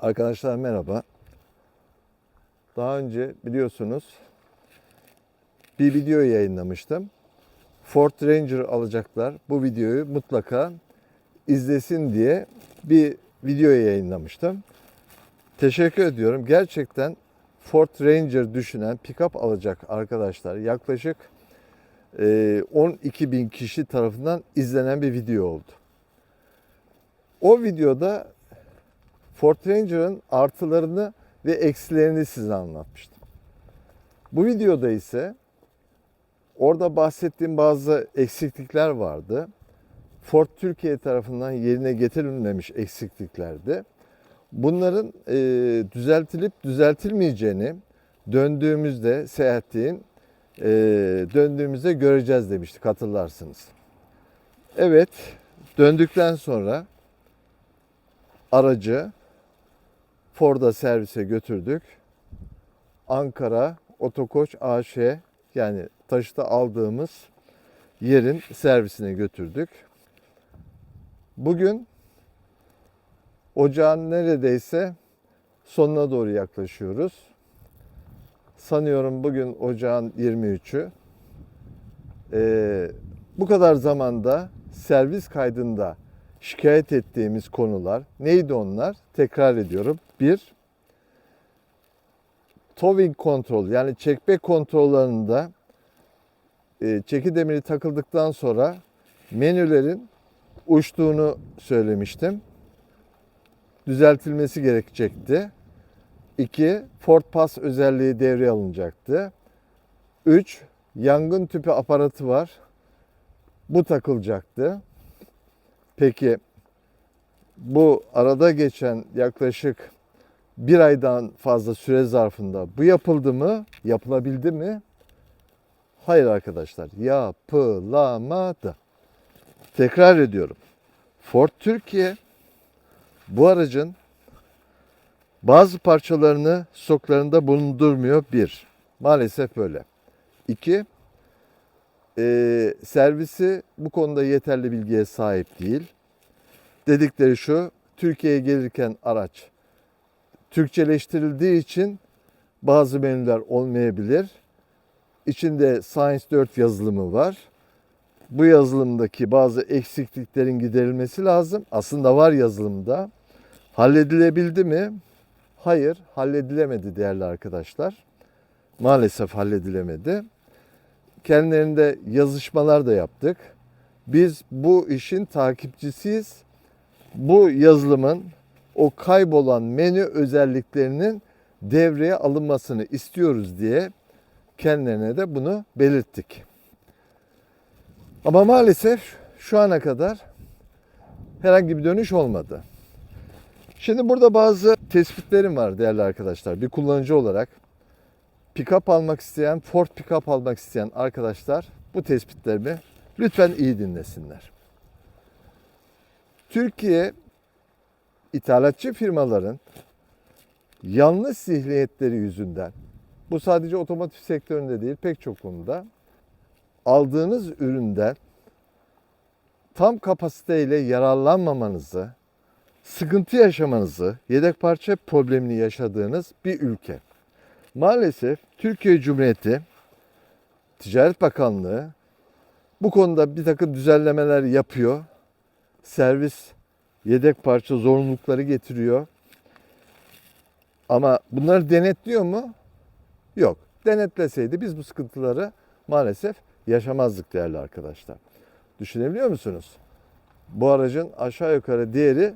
Arkadaşlar merhaba. Daha önce biliyorsunuz bir video yayınlamıştım. Ford Ranger alacaklar. Bu videoyu mutlaka izlesin diye bir video yayınlamıştım. Teşekkür ediyorum. Gerçekten Ford Ranger düşünen pick-up alacak arkadaşlar yaklaşık e, 12 bin kişi tarafından izlenen bir video oldu. O videoda Ford Ranger'ın artılarını ve eksilerini size anlatmıştım. Bu videoda ise orada bahsettiğim bazı eksiklikler vardı. Ford Türkiye tarafından yerine getirilmemiş eksikliklerdi. Bunların e, düzeltilip düzeltilmeyeceğini döndüğümüzde seyahatliğin e, döndüğümüzde göreceğiz demiştik hatırlarsınız. Evet döndükten sonra aracı Ford'a servise götürdük. Ankara Otokoç AŞ yani taşıta aldığımız yerin servisine götürdük. Bugün ocağın neredeyse sonuna doğru yaklaşıyoruz. Sanıyorum bugün ocağın 23'ü. Ee, bu kadar zamanda servis kaydında şikayet ettiğimiz konular neydi onlar? Tekrar ediyorum. Bir, towing kontrol yani çekme kontrollerinde e, çeki demiri takıldıktan sonra menülerin uçtuğunu söylemiştim. Düzeltilmesi gerekecekti. 2. Ford Pass özelliği devreye alınacaktı. 3. Yangın tüpü aparatı var. Bu takılacaktı. Peki bu arada geçen yaklaşık bir aydan fazla süre zarfında bu yapıldı mı? Yapılabildi mi? Hayır arkadaşlar yapılamadı. Tekrar ediyorum. Ford Türkiye bu aracın bazı parçalarını stoklarında bulundurmuyor. Bir, maalesef böyle. İki, e, servisi bu konuda yeterli bilgiye sahip değil. Dedikleri şu, Türkiye'ye gelirken araç Türkçeleştirildiği için bazı menüler olmayabilir. İçinde Science 4 yazılımı var. Bu yazılımdaki bazı eksikliklerin giderilmesi lazım. Aslında var yazılımda. Halledilebildi mi? Hayır, halledilemedi değerli arkadaşlar. Maalesef halledilemedi kendilerinde yazışmalar da yaptık. Biz bu işin takipçisiyiz. Bu yazılımın o kaybolan menü özelliklerinin devreye alınmasını istiyoruz diye kendilerine de bunu belirttik. Ama maalesef şu ana kadar herhangi bir dönüş olmadı. Şimdi burada bazı tespitlerim var değerli arkadaşlar. Bir kullanıcı olarak pick-up almak isteyen, Ford pick-up almak isteyen arkadaşlar bu tespitlerimi lütfen iyi dinlesinler. Türkiye ithalatçı firmaların yanlış zihniyetleri yüzünden bu sadece otomotiv sektöründe değil pek çok konuda aldığınız üründen tam kapasiteyle yararlanmamanızı, sıkıntı yaşamanızı, yedek parça problemini yaşadığınız bir ülke. Maalesef Türkiye Cumhuriyeti Ticaret Bakanlığı bu konuda bir takım düzenlemeler yapıyor. Servis yedek parça zorunlulukları getiriyor. Ama bunları denetliyor mu? Yok. Denetleseydi biz bu sıkıntıları maalesef yaşamazdık değerli arkadaşlar. Düşünebiliyor musunuz? Bu aracın aşağı yukarı değeri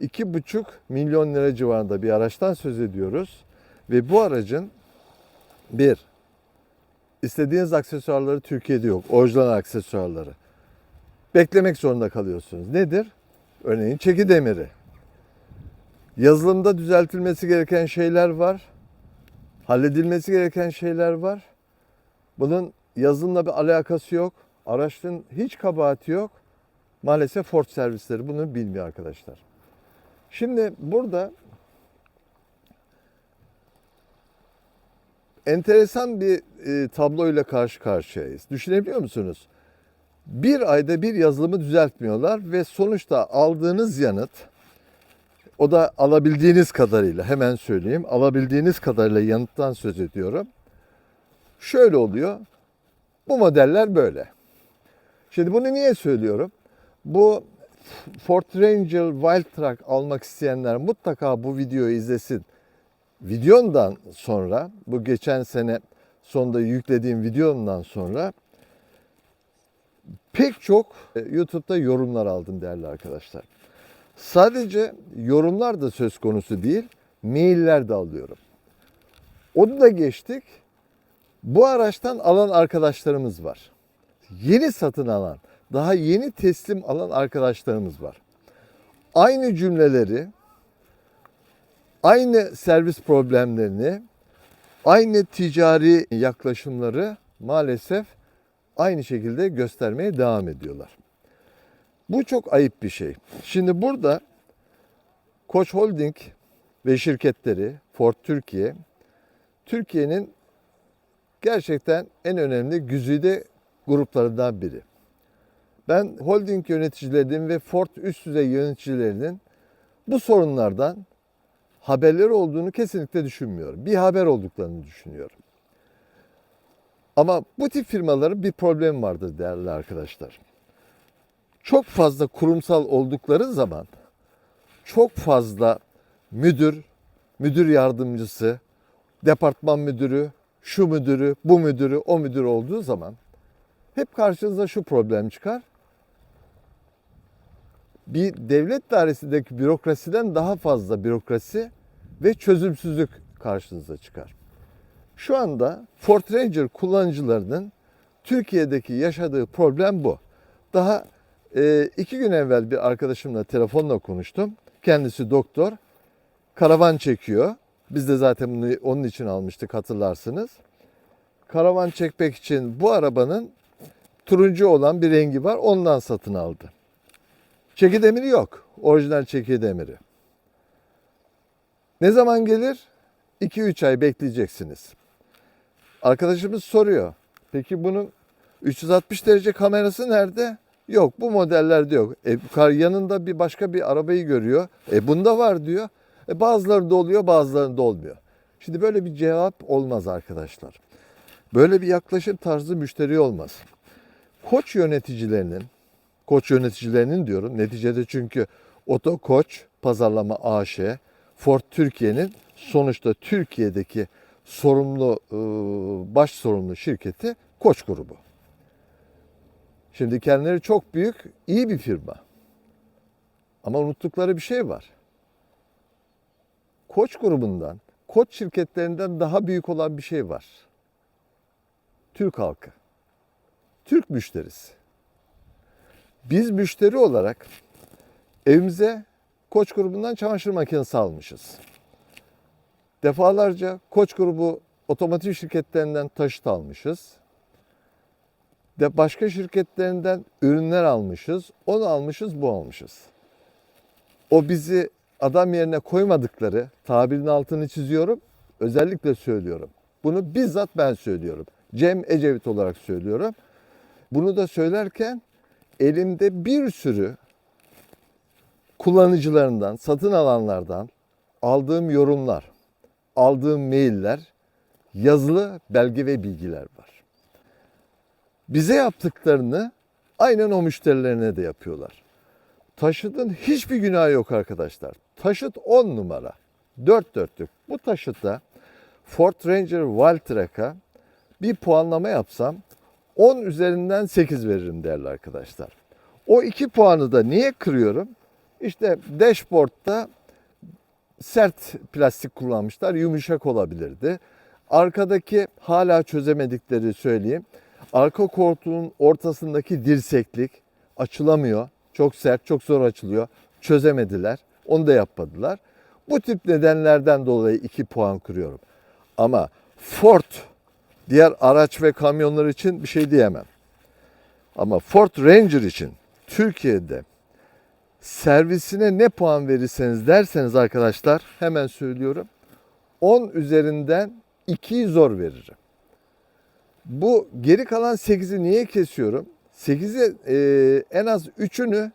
2,5 milyon lira civarında bir araçtan söz ediyoruz. Ve bu aracın bir, istediğiniz aksesuarları Türkiye'de yok. Orijinal aksesuarları. Beklemek zorunda kalıyorsunuz. Nedir? Örneğin çeki demiri. Yazılımda düzeltilmesi gereken şeyler var. Halledilmesi gereken şeyler var. Bunun yazılımla bir alakası yok. Araçların hiç kabahati yok. Maalesef Ford servisleri bunu bilmiyor arkadaşlar. Şimdi burada enteresan bir e, tabloyla karşı karşıyayız. Düşünebiliyor musunuz? Bir ayda bir yazılımı düzeltmiyorlar ve sonuçta aldığınız yanıt O da alabildiğiniz kadarıyla hemen söyleyeyim. Alabildiğiniz kadarıyla yanıttan söz ediyorum. Şöyle oluyor. Bu modeller böyle. Şimdi bunu niye söylüyorum? Bu Ford Ranger Wildtrak almak isteyenler mutlaka bu videoyu izlesin. Videondan sonra, bu geçen sene sonunda yüklediğim videomdan sonra pek çok e, YouTube'da yorumlar aldım değerli arkadaşlar. Sadece yorumlar da söz konusu değil, mailler de alıyorum. Onu da geçtik. Bu araçtan alan arkadaşlarımız var. Yeni satın alan, daha yeni teslim alan arkadaşlarımız var. Aynı cümleleri, aynı servis problemlerini, aynı ticari yaklaşımları maalesef aynı şekilde göstermeye devam ediyorlar. Bu çok ayıp bir şey. Şimdi burada Koç Holding ve şirketleri Ford Türkiye Türkiye'nin gerçekten en önemli güzide gruplarından biri. Ben holding yöneticilerinin ve Ford üst düzey yöneticilerinin bu sorunlardan haberleri olduğunu kesinlikle düşünmüyorum. Bir haber olduklarını düşünüyorum. Ama bu tip firmaların bir problemi vardır değerli arkadaşlar. Çok fazla kurumsal oldukları zaman çok fazla müdür, müdür yardımcısı, departman müdürü, şu müdürü, bu müdürü, o müdür olduğu zaman hep karşınıza şu problem çıkar. Bir devlet dairesindeki bürokrasiden daha fazla bürokrasi ve çözümsüzlük karşınıza çıkar. Şu anda Ford Ranger kullanıcılarının Türkiye'deki yaşadığı problem bu. Daha e, iki gün evvel bir arkadaşımla telefonla konuştum. Kendisi doktor. Karavan çekiyor. Biz de zaten bunu onun için almıştık hatırlarsınız. Karavan çekmek için bu arabanın turuncu olan bir rengi var. Ondan satın aldı. Çeki demiri yok. Orijinal çeki demiri. Ne zaman gelir? 2-3 ay bekleyeceksiniz. Arkadaşımız soruyor. Peki bunun 360 derece kamerası nerede? Yok bu modellerde yok. E, yanında bir başka bir arabayı görüyor. E bunda var diyor. E, bazılarında oluyor bazılarında olmuyor. Şimdi böyle bir cevap olmaz arkadaşlar. Böyle bir yaklaşım tarzı müşteri olmaz. Koç yöneticilerinin, koç yöneticilerinin diyorum neticede çünkü Oto Koç Pazarlama AŞ, Ford Türkiye'nin sonuçta Türkiye'deki sorumlu, e, baş sorumlu şirketi Koç grubu. Şimdi kendileri çok büyük, iyi bir firma. Ama unuttukları bir şey var. Koç grubundan, Koç şirketlerinden daha büyük olan bir şey var. Türk halkı. Türk müşterisi. Biz müşteri olarak evimize Koç grubundan çamaşır makinesi almışız. Defalarca Koç grubu otomotiv şirketlerinden taşıt almışız. De başka şirketlerinden ürünler almışız. Onu almışız, bu almışız. O bizi adam yerine koymadıkları tabirin altını çiziyorum. Özellikle söylüyorum. Bunu bizzat ben söylüyorum. Cem Ecevit olarak söylüyorum. Bunu da söylerken elimde bir sürü kullanıcılarından, satın alanlardan aldığım yorumlar, aldığım mailler, yazılı belge ve bilgiler var. Bize yaptıklarını aynen o müşterilerine de yapıyorlar. Taşıtın hiçbir günahı yok arkadaşlar. Taşıt 10 numara. 4 dörtlük. Bu taşıtta Ford Ranger Wildtrak'a bir puanlama yapsam 10 üzerinden 8 veririm değerli arkadaşlar. O 2 puanı da niye kırıyorum? İşte dashboard'da sert plastik kullanmışlar. Yumuşak olabilirdi. Arkadaki hala çözemedikleri söyleyeyim. Arka koltuğun ortasındaki dirseklik açılamıyor. Çok sert, çok zor açılıyor. Çözemediler. Onu da yapmadılar. Bu tip nedenlerden dolayı 2 puan kırıyorum. Ama Ford diğer araç ve kamyonlar için bir şey diyemem. Ama Ford Ranger için Türkiye'de servisine ne puan verirseniz derseniz arkadaşlar hemen söylüyorum. 10 üzerinden 2'yi zor veririm. Bu geri kalan 8'i niye kesiyorum? 8'i e, en az 3'ünü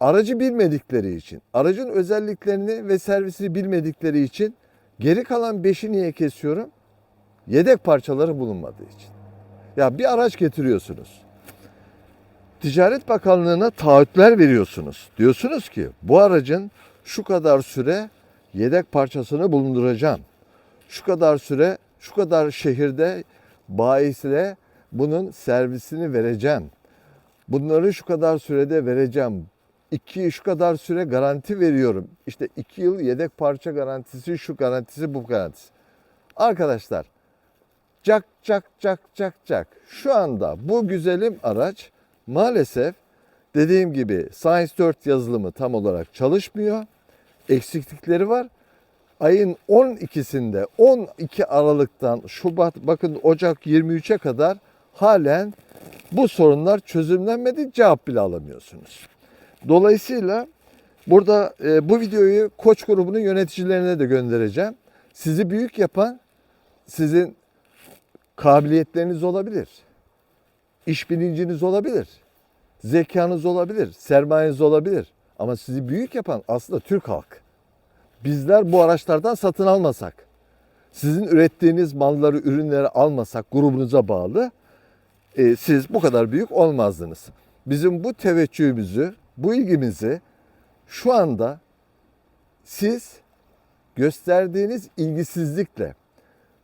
aracı bilmedikleri için, aracın özelliklerini ve servisini bilmedikleri için geri kalan 5'i niye kesiyorum? Yedek parçaları bulunmadığı için. Ya bir araç getiriyorsunuz. Ticaret Bakanlığı'na taahhütler veriyorsunuz. Diyorsunuz ki bu aracın şu kadar süre yedek parçasını bulunduracağım. Şu kadar süre, şu kadar şehirde bayisle bunun servisini vereceğim. Bunları şu kadar sürede vereceğim. İki şu kadar süre garanti veriyorum. İşte iki yıl yedek parça garantisi, şu garantisi, bu garantisi. Arkadaşlar, cak cak cak cak cak. Şu anda bu güzelim araç maalesef dediğim gibi Science 4 yazılımı tam olarak çalışmıyor. Eksiklikleri var. Ayın 12'sinde 12 Aralık'tan Şubat bakın Ocak 23'e kadar halen bu sorunlar çözümlenmedi. Cevap bile alamıyorsunuz. Dolayısıyla burada e, bu videoyu Koç grubunun yöneticilerine de göndereceğim. Sizi büyük yapan sizin kabiliyetleriniz olabilir. İş bilinciniz olabilir. Zekanız olabilir, sermayeniz olabilir. Ama sizi büyük yapan aslında Türk halkı. Bizler bu araçlardan satın almasak, sizin ürettiğiniz malları, ürünleri almasak grubunuza bağlı e, siz bu kadar büyük olmazdınız. Bizim bu teveccühümüzü, bu ilgimizi şu anda siz gösterdiğiniz ilgisizlikle,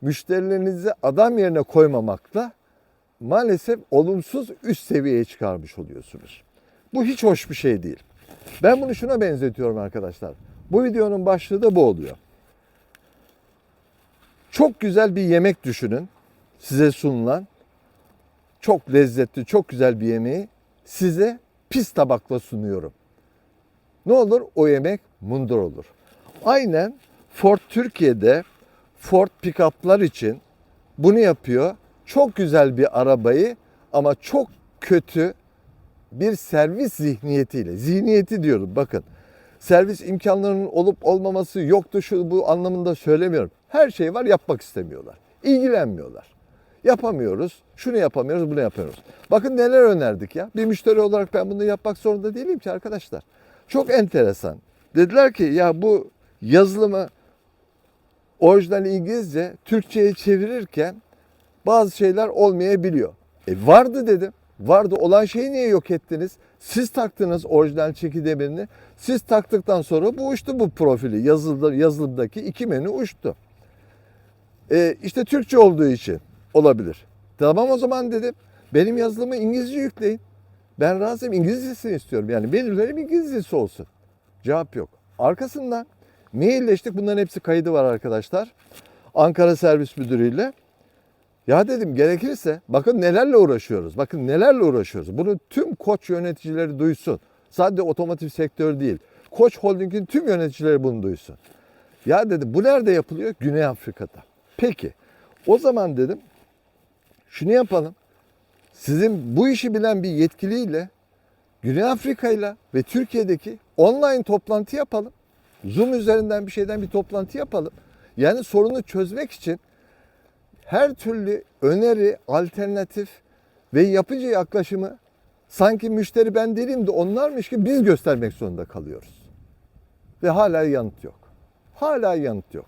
müşterilerinizi adam yerine koymamakla maalesef olumsuz üst seviyeye çıkarmış oluyorsunuz. Bu hiç hoş bir şey değil. Ben bunu şuna benzetiyorum arkadaşlar. Bu videonun başlığı da bu oluyor. Çok güzel bir yemek düşünün. Size sunulan çok lezzetli, çok güzel bir yemeği size pis tabakla sunuyorum. Ne olur? O yemek mundur olur. Aynen Ford Türkiye'de Ford pick-up'lar için bunu yapıyor. Çok güzel bir arabayı ama çok kötü bir servis zihniyetiyle. Zihniyeti diyorum bakın. Servis imkanlarının olup olmaması yoktu şu bu anlamında söylemiyorum. Her şey var yapmak istemiyorlar. İlgilenmiyorlar. Yapamıyoruz. Şunu yapamıyoruz, bunu yapamıyoruz. Bakın neler önerdik ya. Bir müşteri olarak ben bunu yapmak zorunda değilim ki arkadaşlar. Çok enteresan. Dediler ki ya bu yazılımı orijinal İngilizce Türkçe'ye çevirirken bazı şeyler olmayabiliyor. E vardı dedim. Vardı olan şeyi niye yok ettiniz? Siz taktınız orijinal çeki demirini. Siz taktıktan sonra bu uçtu bu profili. Yazılımda, yazılımdaki iki menü uçtu. E, işte Türkçe olduğu için olabilir. Tamam o zaman dedim. Benim yazılımı İngilizce yükleyin. Ben razıyım İngilizcesini istiyorum. Yani menülerim İngilizcesi olsun. Cevap yok. Arkasından mailleştik. Bunların hepsi kaydı var arkadaşlar. Ankara Servis Müdürü'yle. Ya dedim gerekirse bakın nelerle uğraşıyoruz. Bakın nelerle uğraşıyoruz. Bunu tüm koç yöneticileri duysun. Sadece otomotiv sektörü değil. Koç Holding'in tüm yöneticileri bunu duysun. Ya dedim bu nerede yapılıyor? Güney Afrika'da. Peki o zaman dedim şunu yapalım. Sizin bu işi bilen bir yetkiliyle Güney Afrika'yla ve Türkiye'deki online toplantı yapalım. Zoom üzerinden bir şeyden bir toplantı yapalım. Yani sorunu çözmek için her türlü öneri, alternatif ve yapıcı yaklaşımı sanki müşteri ben değilim de onlarmış gibi biz göstermek zorunda kalıyoruz. Ve hala yanıt yok. Hala yanıt yok.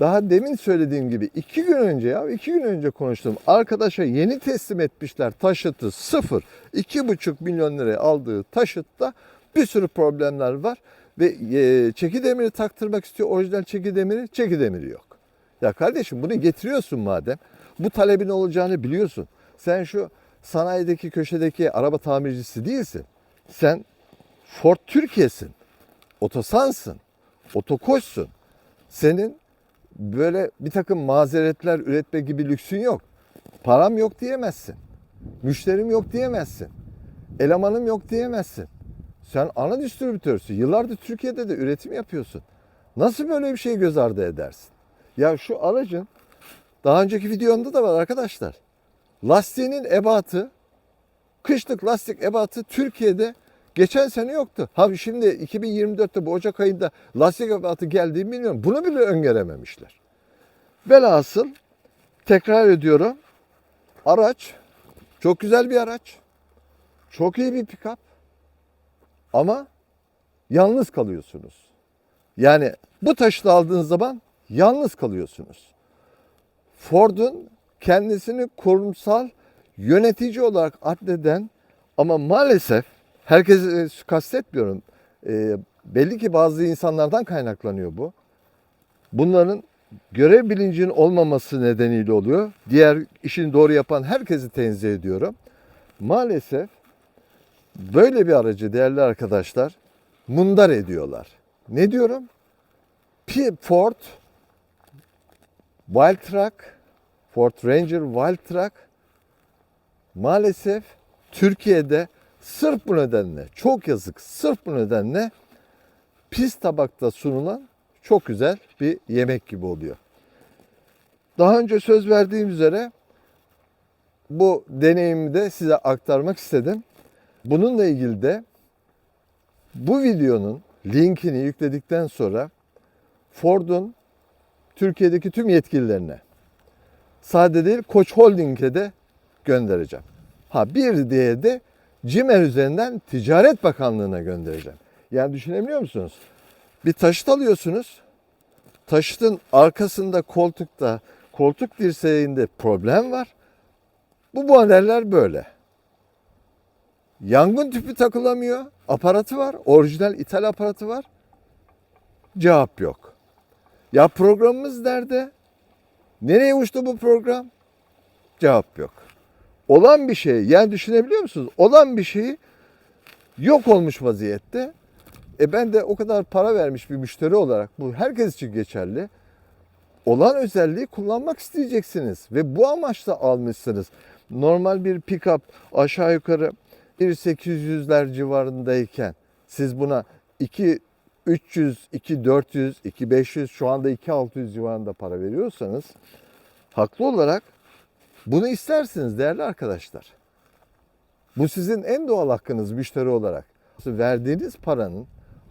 Daha demin söylediğim gibi iki gün önce ya iki gün önce konuştum. Arkadaşa yeni teslim etmişler taşıtı sıfır. iki buçuk milyon liraya aldığı taşıtta bir sürü problemler var. Ve e, taktırmak istiyor orijinal. Çeki demiri yok. Ya kardeşim bunu getiriyorsun madem. Bu talebin olacağını biliyorsun. Sen şu sanayideki köşedeki araba tamircisi değilsin. Sen Ford Türkiye'sin. Otosansın. Otokoşsun. Senin böyle bir takım mazeretler üretme gibi lüksün yok. Param yok diyemezsin. Müşterim yok diyemezsin. Elemanım yok diyemezsin. Sen ana distribütörsün. Yıllardır Türkiye'de de üretim yapıyorsun. Nasıl böyle bir şey göz ardı edersin? Ya şu aracın daha önceki videomda da var arkadaşlar. Lastiğinin ebatı, kışlık lastik ebatı Türkiye'de geçen sene yoktu. Ha şimdi 2024'te bu Ocak ayında lastik ebatı geldiğini bilmiyorum. Bunu bile öngörememişler. Velhasıl tekrar ediyorum. Araç çok güzel bir araç. Çok iyi bir pick-up. Ama yalnız kalıyorsunuz. Yani bu taşı aldığınız zaman yalnız kalıyorsunuz. Ford'un kendisini kurumsal yönetici olarak addeden ama maalesef herkesi kastetmiyorum. E, belli ki bazı insanlardan kaynaklanıyor bu. Bunların görev bilincinin olmaması nedeniyle oluyor. Diğer işini doğru yapan herkesi tenzih ediyorum. Maalesef böyle bir aracı değerli arkadaşlar mundar ediyorlar. Ne diyorum? P- Ford Wildtrak, Ford Ranger Wildtrak maalesef Türkiye'de sırf bu nedenle çok yazık sırf bu nedenle pis tabakta sunulan çok güzel bir yemek gibi oluyor. Daha önce söz verdiğim üzere bu deneyimi de size aktarmak istedim. Bununla ilgili de bu videonun linkini yükledikten sonra Ford'un Türkiye'deki tüm yetkililerine sade değil Koç Holding'e de göndereceğim. Ha bir diye de CİMER üzerinden Ticaret Bakanlığı'na göndereceğim. Yani düşünebiliyor musunuz? Bir taşıt alıyorsunuz. Taşıtın arkasında koltukta, koltuk dirseğinde problem var. Bu modeller böyle. Yangın tüpü takılamıyor. Aparatı var. Orijinal ithal aparatı var. Cevap yok. Ya programımız nerede? Nereye uçtu bu program? Cevap yok. Olan bir şey, yani düşünebiliyor musunuz? Olan bir şeyi yok olmuş vaziyette. E ben de o kadar para vermiş bir müşteri olarak bu herkes için geçerli. Olan özelliği kullanmak isteyeceksiniz ve bu amaçla almışsınız. Normal bir pick-up aşağı yukarı 1.800'ler civarındayken siz buna 2 300, 2 400, 2 500 şu anda 2 600 civarında para veriyorsanız haklı olarak bunu istersiniz değerli arkadaşlar. Bu sizin en doğal hakkınız müşteri olarak. Verdiğiniz paranın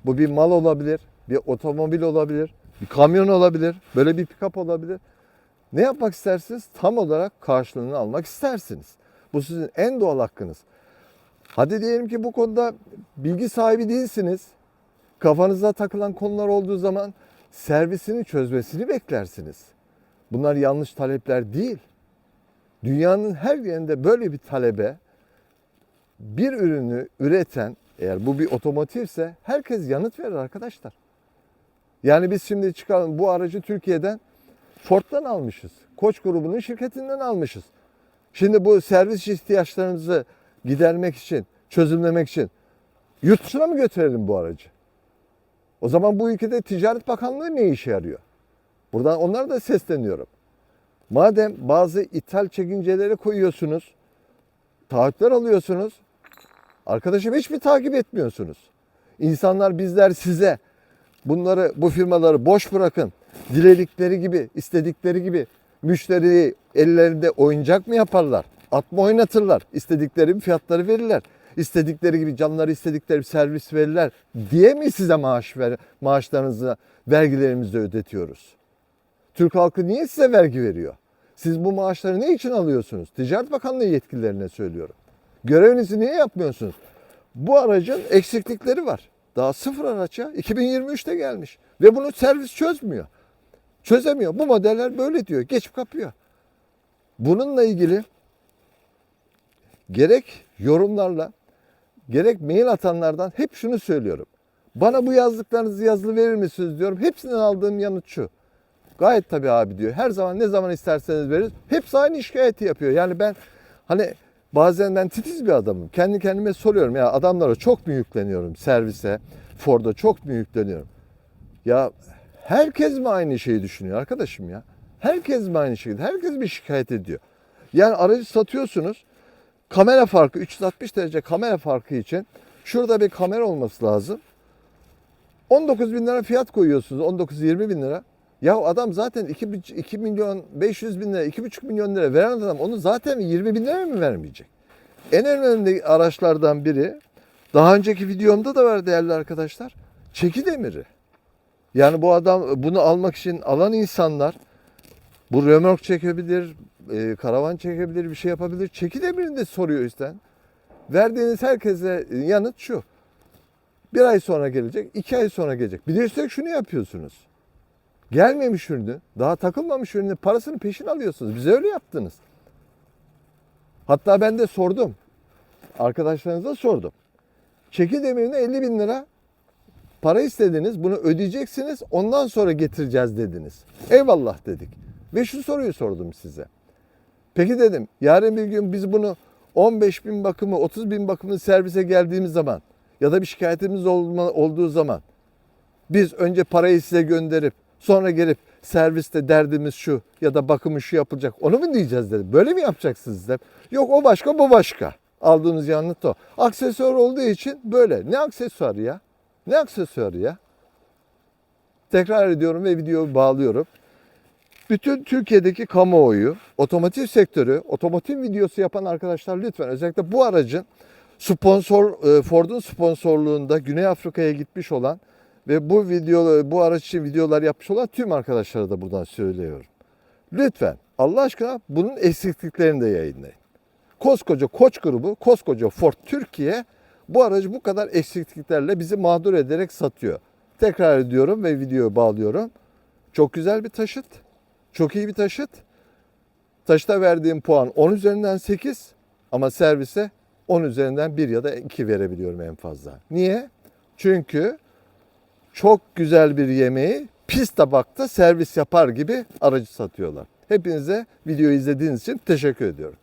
bu bir mal olabilir, bir otomobil olabilir, bir kamyon olabilir, böyle bir pick-up olabilir. Ne yapmak istersiniz? Tam olarak karşılığını almak istersiniz. Bu sizin en doğal hakkınız. Hadi diyelim ki bu konuda bilgi sahibi değilsiniz. Kafanıza takılan konular olduğu zaman servisini çözmesini beklersiniz. Bunlar yanlış talepler değil. Dünyanın her yerinde böyle bir talebe bir ürünü üreten eğer bu bir otomotivse herkes yanıt verir arkadaşlar. Yani biz şimdi çıkalım bu aracı Türkiye'den Ford'dan almışız. Koç grubunun şirketinden almışız. Şimdi bu servis ihtiyaçlarınızı gidermek için, çözümlemek için yurt dışına mı götürelim bu aracı? O zaman bu ülkede Ticaret Bakanlığı ne işe yarıyor? Buradan onlara da sesleniyorum. Madem bazı ithal çekinceleri koyuyorsunuz, taahhütler alıyorsunuz, arkadaşım hiçbir takip etmiyorsunuz. İnsanlar bizler size bunları, bu firmaları boş bırakın. Diledikleri gibi, istedikleri gibi müşteriyi ellerinde oyuncak mı yaparlar? At mı oynatırlar? İstedikleri fiyatları verirler. İstedikleri gibi canları istedikleri bir servis verirler diye mi size maaş ver, maaşlarınızı vergilerimizi ödetiyoruz? Türk halkı niye size vergi veriyor? Siz bu maaşları ne için alıyorsunuz? Ticaret Bakanlığı yetkililerine söylüyorum. Görevinizi niye yapmıyorsunuz? Bu aracın eksiklikleri var. Daha sıfır araç ya. 2023'te gelmiş. Ve bunu servis çözmüyor. Çözemiyor. Bu modeller böyle diyor. Geçip kapıyor. Bununla ilgili gerek yorumlarla gerek mail atanlardan hep şunu söylüyorum. Bana bu yazdıklarınızı yazılı verir misiniz diyorum. Hepsinden aldığım yanıt şu. Gayet tabii abi diyor. Her zaman ne zaman isterseniz veririz. Hepsi aynı şikayeti yapıyor. Yani ben hani bazen ben titiz bir adamım. Kendi kendime soruyorum ya adamlara çok mu yükleniyorum servise, Ford'a çok mu yükleniyorum? Ya herkes mi aynı şeyi düşünüyor arkadaşım ya? Herkes mi aynı şeyi? Herkes mi şikayet ediyor? Yani aracı satıyorsunuz. Kamera farkı 360 derece kamera farkı için şurada bir kamera olması lazım. 19 bin lira fiyat koyuyorsunuz. 19-20 bin lira. Ya adam zaten 2, 2 milyon 500 bin lira, 2,5 milyon lira veren adam onu zaten 20 bin lira mı vermeyecek? En önemli araçlardan biri, daha önceki videomda da var değerli arkadaşlar, çeki demiri. Yani bu adam bunu almak için alan insanlar bu römork çekebilir, e, karavan çekebilir, bir şey yapabilir. Çeki demirini de soruyor işte. Verdiğiniz herkese yanıt şu. Bir ay sonra gelecek, iki ay sonra gelecek. Bir de şunu yapıyorsunuz. Gelmemiş ürünü, daha takılmamış ürünü parasını peşin alıyorsunuz. Bize öyle yaptınız. Hatta ben de sordum. Arkadaşlarınıza sordum. Çeki demirine 50 bin lira para istediniz. Bunu ödeyeceksiniz. Ondan sonra getireceğiz dediniz. Eyvallah dedik. Ve şu soruyu sordum size. Peki dedim yarın bir gün biz bunu 15 bin bakımı 30 bin bakımı servise geldiğimiz zaman ya da bir şikayetimiz olma, olduğu zaman biz önce parayı size gönderip sonra gelip serviste derdimiz şu ya da bakımı şu yapılacak onu mu diyeceğiz dedim. Böyle mi yapacaksınız dedim. Yok o başka bu başka. Aldığımız yanıt o. Aksesuar olduğu için böyle. Ne aksesuarı ya? Ne aksesuarı ya? Tekrar ediyorum ve videoyu bağlıyorum. Bütün Türkiye'deki kamuoyu, otomotiv sektörü, otomotiv videosu yapan arkadaşlar lütfen özellikle bu aracın sponsor e, Ford'un sponsorluğunda Güney Afrika'ya gitmiş olan ve bu video bu araç için videolar yapmış olan tüm arkadaşlara da buradan söylüyorum. Lütfen Allah aşkına bunun eksikliklerini de yayınlayın. Koskoca Koç grubu, koskoca Ford Türkiye bu aracı bu kadar eksikliklerle bizi mağdur ederek satıyor. Tekrar ediyorum ve videoyu bağlıyorum. Çok güzel bir taşıt. Çok iyi bir taşıt. Taşıta verdiğim puan 10 üzerinden 8 ama servise 10 üzerinden 1 ya da 2 verebiliyorum en fazla. Niye? Çünkü çok güzel bir yemeği pis tabakta servis yapar gibi aracı satıyorlar. Hepinize videoyu izlediğiniz için teşekkür ediyorum.